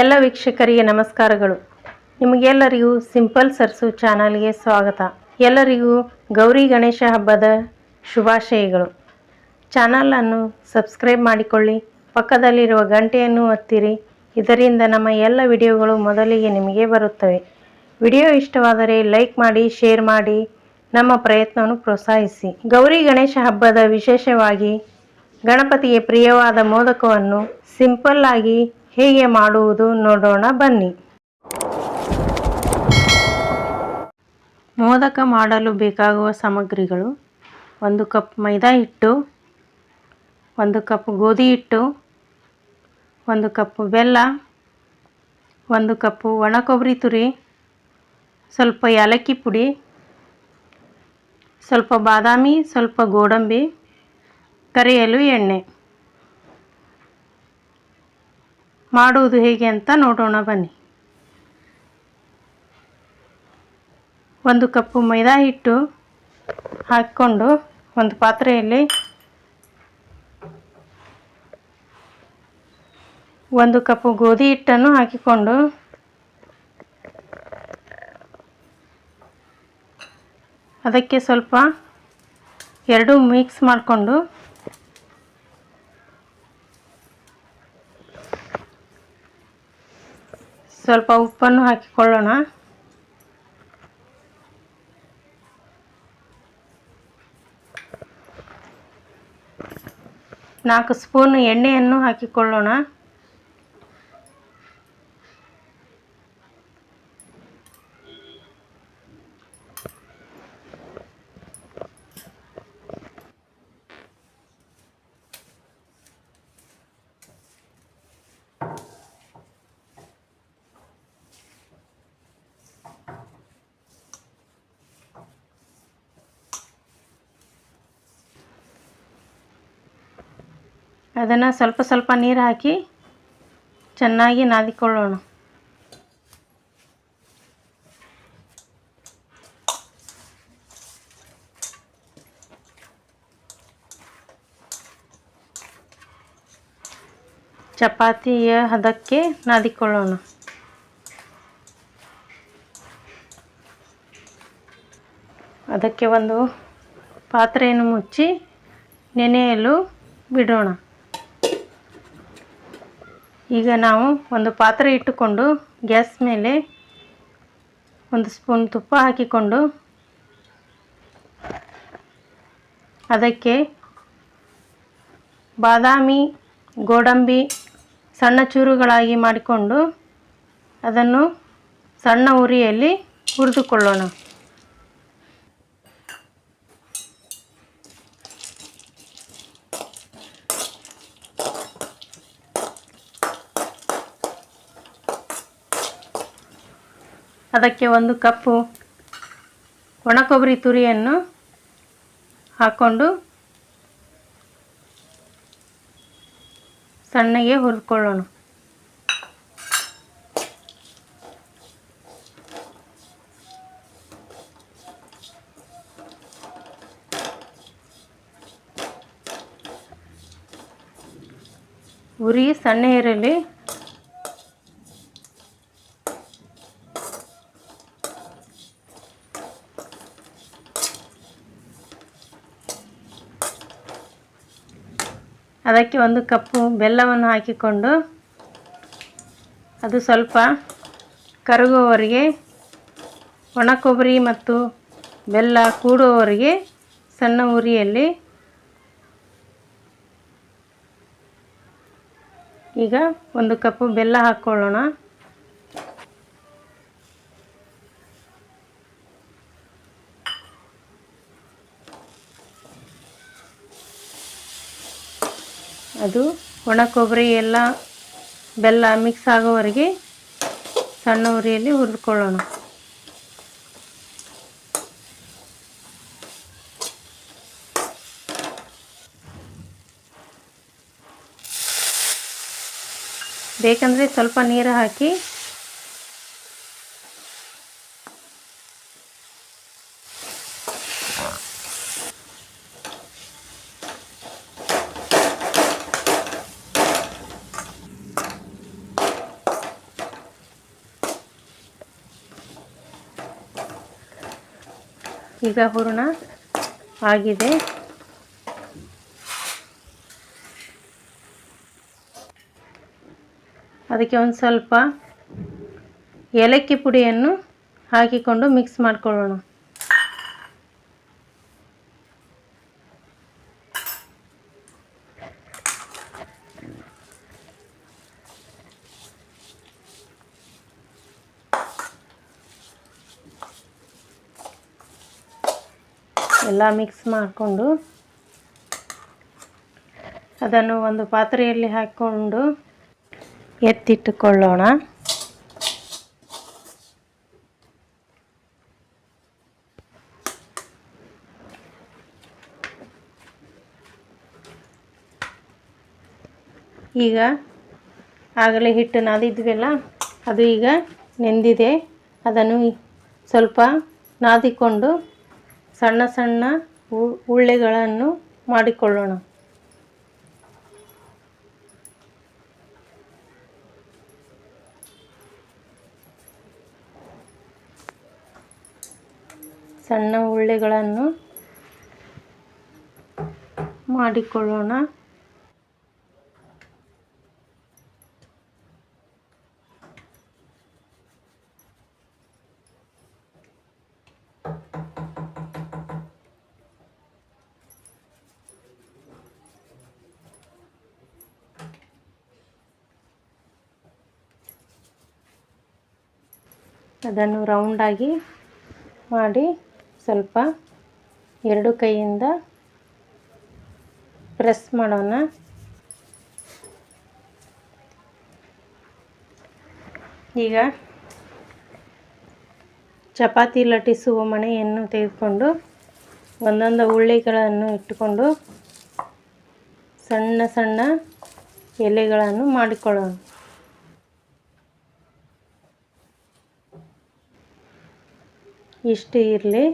ಎಲ್ಲ ವೀಕ್ಷಕರಿಗೆ ನಮಸ್ಕಾರಗಳು. ನಿಮಗೆಲ್ಲರಿಗೂ ಸಿಂಪಲ್ ಸರ್ಸು ಚಾನಲ್ಗೆ ಸ್ವಾಗತ. ಎಲ್ಲರಿಗೂ ಗೌರಿ ಗಣೇಶ ಹಬ್ಬದ ಶುಭಾಶಯಗಳು. ಚಾನಲನ್ನು ಸಬ್ಸ್ಕ್ರೈಬ್ ಮಾಡಿಕೊಳ್ಳಿ, ಪಕ್ಕದಲ್ಲಿರುವ ಗಂಟೆಯನ್ನು ಒತ್ತಿರಿ. ಇದರಿಂದ ನಮ್ಮ ಎಲ್ಲ ವಿಡಿಯೋಗಳು ಮೊದಲಿಗೆ ನಿಮಗೆ ಬರುತ್ತವೆ. ವಿಡಿಯೋ ಇಷ್ಟವಾದರೆ ಲೈಕ್ ಮಾಡಿ, ಶೇರ್ ಮಾಡಿ, ನಮ್ಮ ಪ್ರಯತ್ನವನ್ನು ಪ್ರೋತ್ಸಾಹಿಸಿ. ಗೌರಿ ಗಣೇಶ ಹಬ್ಬದ ವಿಶೇಷವಾಗಿ ಗಣಪತಿಗೆ ಪ್ರಿಯವಾದ ಮೋದಕವನ್ನು ಸಿಂಪಲ್ಲಾಗಿ ಹೇಗೆ ಮಾಡುವುದು ನೋಡೋಣ ಬನ್ನಿ. ಮೋದಕ ಮಾಡಲು ಬೇಕಾಗುವ ಸಾಮಗ್ರಿಗಳು. ಒಂದು ಕಪ್ ಮೈದಾ ಹಿಟ್ಟು, ಒಂದು ಕಪ್ ಗೋಧಿ ಹಿಟ್ಟು, ಒಂದು ಕಪ್ ಬೆಲ್ಲ, ಒಂದು ಕಪ್ಪು ಒಣ ಕೊಬ್ಬರಿ ತುರಿ, ಸ್ವಲ್ಪ ಏಲಕ್ಕಿ ಪುಡಿ, ಸ್ವಲ್ಪ ಬಾದಾಮಿ, ಸ್ವಲ್ಪ ಗೋಡಂಬಿ, ಕರಿಯಲು ಎಣ್ಣೆ. ಮಾಡುವುದು ಹೇಗೆ ಅಂತ ನೋಡೋಣ ಬನ್ನಿ. ಒಂದು ಕಪ್ಪು ಮೈದಾ ಹಿಟ್ಟು ಹಾಕ್ಕೊಂಡು ಒಂದು ಪಾತ್ರೆಯಲ್ಲಿ ಒಂದು ಕಪ್ಪು ಗೋಧಿ ಹಿಟ್ಟನ್ನು ಹಾಕಿಕೊಂಡು ಅದಕ್ಕೆ ಸ್ವಲ್ಪ ಎರಡು ಮಿಕ್ಸ್ ಮಾಡಿಕೊಂಡು ಸ್ವಲ್ಪ ಉಪ್ಪನ್ನು ಹಾಕಿಕೊಳ್ಳೋಣ. ನಾಲ್ಕು ಸ್ಪೂನ್ ಎಣ್ಣೆಯನ್ನು ಹಾಕಿಕೊಳ್ಳೋಣ. ಅದನ್ನು ಸ್ವಲ್ಪ ಸ್ವಲ್ಪ ನೀರು ಹಾಕಿ ಚೆನ್ನಾಗಿ ನಾದಿಕೊಳ್ಳೋಣ. ಚಪಾತಿಯ ಹದಕ್ಕೆ ನಾದಿಕೊಳ್ಳೋಣ. ಅದಕ್ಕೆ ಒಂದು ಪಾತ್ರೆಯನ್ನು ಮುಚ್ಚಿ ನೆನೆಯಲು ಬಿಡೋಣ. ಈಗ ನಾವು ಒಂದು ಪಾತ್ರೆ ಇಟ್ಟುಕೊಂಡು ಗ್ಯಾಸ್ ಮೇಲೆ ಒಂದು ಸ್ಪೂನ್ ತುಪ್ಪ ಹಾಕಿಕೊಂಡು ಅದಕ್ಕೆ ಬಾದಾಮಿ, ಗೋಡಂಬಿ, ಸಣ್ಣ ಚೂರುಗಳಾಗಿ ಮಾಡಿಕೊಂಡು ಅದನ್ನು ಸಣ್ಣ ಉರಿಯಲ್ಲಿ ಹುರಿದುಕೊಳ್ಳೋಣ. ಅದಕ್ಕೆ ಒಂದು ಕಪ್ಪು ಒಣ ಕೊಬ್ಬರಿ ತುರಿಯನ್ನು ಹಾಕ್ಕೊಂಡು ಸಣ್ಣಗೆ ಹುರ್ಕೊಳ್ಳೋಣ. ಉರಿ ಸಣ್ಣ ಇರಲಿ ಅದಕ್ಕೆ ಒಂದು ಕಪ್ಪು ಬೆಲ್ಲವನ್ನು ಹಾಕಿಕೊಂಡು ಅದು ಸ್ವಲ್ಪ ಕರಗುವವರೆಗೆ, ಒಣ ಕೊಬ್ಬರಿ ಮತ್ತು ಬೆಲ್ಲ ಕೂಡುವವರೆಗೆ ಸಣ್ಣ ಉರಿಯಲ್ಲಿ ಈಗ ಒಂದು ಕಪ್ಪು ಬೆಲ್ಲ ಹಾಕ್ಕೊಳ್ಳೋಣ ಅದು ಒಣ ಕೊಬ್ಬರಿ ಎಲ್ಲ ಬೆಲ್ಲ ಮಿಕ್ಸ್ ಆಗೋವರೆಗೆ ಸಣ್ಣ ಉರಿಯಲ್ಲಿ ಹುರಿದುಕೊಳ್ಳೋಣ ಬೇಕಂದರೆ ಸ್ವಲ್ಪ ನೀರು ಹಾಕಿ ಈಗ ಹೂರಣ ಆಗಿದೆ. ಅದಕ್ಕೆ ಒಂದು ಸ್ವಲ್ಪ ಏಲಕ್ಕಿ ಪುಡಿಯನ್ನು ಹಾಕಿಕೊಂಡು ಮಿಕ್ಸ್ ಮಾಡಿಕೊಳ್ಳೋಣ. ಎಲ್ಲ ಮಿಕ್ಸ್ ಮಾಡಿಕೊಂಡು ಅದನ್ನು ಒಂದು ಪಾತ್ರೆಯಲ್ಲಿ ಹಾಕ್ಕೊಂಡು ಎತ್ತಿಟ್ಟುಕೊಳ್ಳೋಣ. ಈಗ ಆಗಲೇ ಹಿಟ್ಟು ನಾದಿದ್ವಲ್ಲ, ಅದು ಈಗ ನೆಂದಿದೆ. ಅದನ್ನು ಸ್ವಲ್ಪ ನಾದಿಕೊಂಡು ಸಣ್ಣ ಸಣ್ಣ ಉಳ್ಳೆಗಳನ್ನು ಮಾಡಿಕೊಳ್ಳೋಣ. ಸಣ್ಣ ಉಳ್ಳೆಗಳನ್ನು ಮಾಡಿಕೊಳ್ಳೋಣ. ಅದನ್ನು ರೌಂಡಾಗಿ ಮಾಡಿ ಸ್ವಲ್ಪ ಎರಡು ಕೈಯಿಂದ ಪ್ರೆಸ್ ಮಾಡೋಣ. ಈಗ ಚಪಾತಿ ಲಟ್ಟಿಸುವ ಮಣೆಯನ್ನು ತೆಗೆದುಕೊಂಡು ಒಂದೊಂದು ಉಳ್ಳಿಗಳನ್ನು ಇಟ್ಟುಕೊಂಡು ಸಣ್ಣ ಸಣ್ಣ ಎಲೆಗಳನ್ನು ಮಾಡಿಕೊಳ್ಳೋಣ. ಇಷ್ಟು ಇರಲಿ.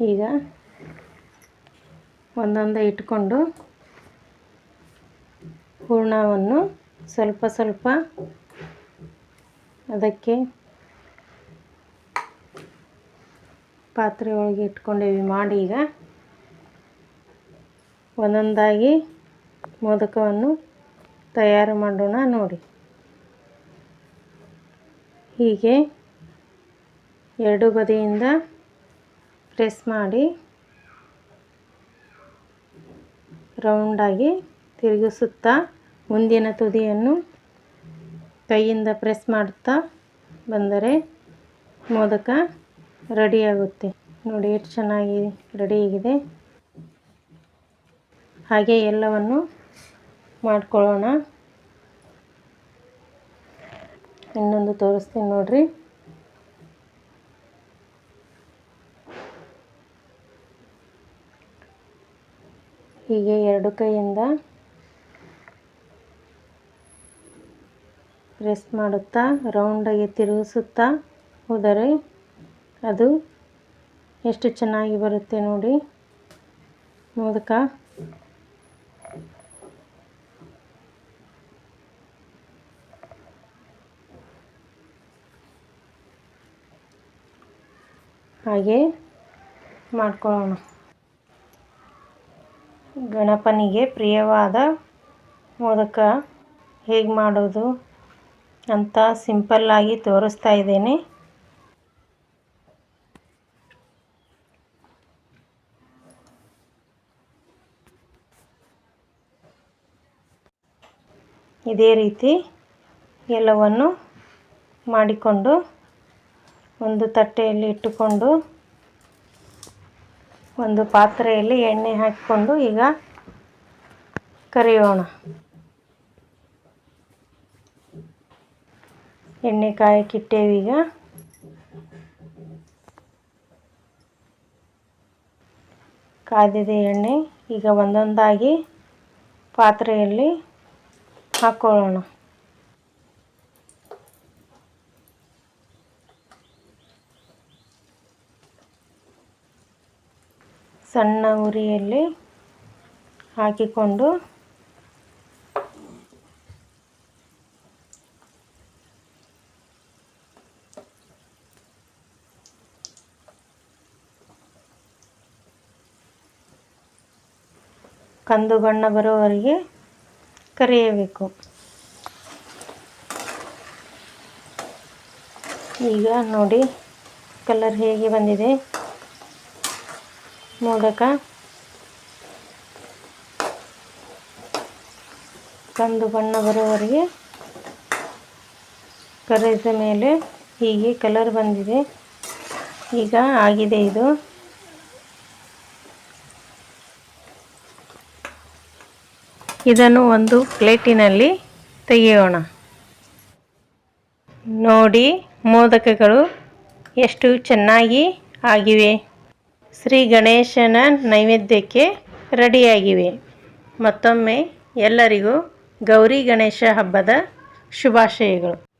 ಈಗ ಒಂದೊಂದು ಇಟ್ಕೊಂಡು ಹೂರ್ಣವನ್ನು ಸ್ವಲ್ಪ ಸ್ವಲ್ಪ ಅದಕ್ಕೆ ಪಾತ್ರೆ ಒಳಗೆ ಇಟ್ಕೊಂಡೇವಿ ಮಾಡಿ ಈಗ ಒಂದೊಂದಾಗಿ ಮೋದಕವನ್ನು ತಯಾರು ಮಾಡೋಣ ನೋಡಿ. ಹೀಗೆ ಎರಡು ಬದಿಯಿಂದ ಪ್ರೆಸ್ ಮಾಡಿ ರೌಂಡಾಗಿ ತಿರುಗಿಸುತ್ತಾ ಮುಂದಿನ ತುದಿಯನ್ನು ಕೈಯಿಂದ ಪ್ರೆಸ್ ಮಾಡುತ್ತಾ ಬಂದರೆ ಮೋದಕ ರೆಡಿಯಾಗುತ್ತೆ. ನೋಡಿ, ಎಷ್ಟು ಚೆನ್ನಾಗಿ ರೆಡಿಯಾಗಿದೆ ಹಾಗೆ ಎಲ್ಲವನ್ನು ಮಾಡ್ಕೊಳ್ಳೋಣ. ಇನ್ನೊಂದು ತೋರಿಸ್ತೀನಿ ನೋಡ್ರಿ. ಹೀಗೆ ಎರಡು ಕೈಯಿಂದ ಪ್ರೆಸ್ ಮಾಡುತ್ತಾ ರೌಂಡಾಗಿ ತಿರುಗಿಸುತ್ತಾ ಹೋದರೆ ಅದು ಎಷ್ಟು ಚೆನ್ನಾಗಿ ಬರುತ್ತೆ ನೋಡಿ. ಮೋದಕ ಹಾಗೆ ಮಾಡ್ಕೊಳ್ಳೋಣ. ಗಣಪನಿಗೆ ಪ್ರಿಯವಾದ ಮೋದಕ ಹೇಗೆ ಮಾಡೋದು ಅಂತ ಸಿಂಪಲ್ಲಾಗಿ ತೋರಿಸ್ತಾ ಇದ್ದೇನೆ. ಇದೇ ರೀತಿ ಎಲ್ಲವನ್ನು ಮಾಡಿಕೊಂಡು ಒಂದು ತಟ್ಟೆಯಲ್ಲಿ ಇಟ್ಟುಕೊಂಡು ಒಂದು ಪಾತ್ರೆಯಲ್ಲಿ ಎಣ್ಣೆ ಹಾಕಿಕೊಂಡು ಈಗ ಕರಿಯೋಣ. ಎಣ್ಣೆ ಕಾಯಕ್ಕಿಟ್ಟೇವೀಗ ಕಾದಿದೆ ಎಣ್ಣೆ ಈಗ ಒಂದೊಂದಾಗಿ ಪಾತ್ರೆಯಲ್ಲಿ ಹಾಕ್ಕೊಳ್ಳೋಣ ಸಣ್ಣ ಉರಿಯಲ್ಲಿ ಹಾಕಿಕೊಂಡು ಕಂದು ಬಣ್ಣ ಬರೋವರೆಗೆ ಕರಿಯಬೇಕು. ಈಗ ನೋಡಿ ಕಲರ್ ಹೇಗೆ ಬಂದಿದೆ? ನೋಡಕ ಕಂದು ಬಣ್ಣ ಬರೋವರೆಗೆ ಕರೆದ ಮೇಲೆ ಹೀಗೆ ಕಲರ್ ಬಂದಿದೆ. ಈಗ ಆಗಿದೆ ಇದು. ಇದನ್ನು ಒಂದು ಪ್ಲೇಟಿನಲ್ಲಿ ತೆಗೆಯೋಣ. ನೋಡಿ, ಮೋದಕಗಳು ಎಷ್ಟು ಚೆನ್ನಾಗಿ ಆಗಿವೆ. ಶ್ರೀ ಗಣೇಶನ ನೈವೇದ್ಯಕ್ಕೆ ರೆಡಿಯಾಗಿವೆ. ಮತ್ತೊಮ್ಮೆ ಎಲ್ಲರಿಗೂ ಗೌರಿ ಗಣೇಶ ಹಬ್ಬದ ಶುಭಾಶಯಗಳು.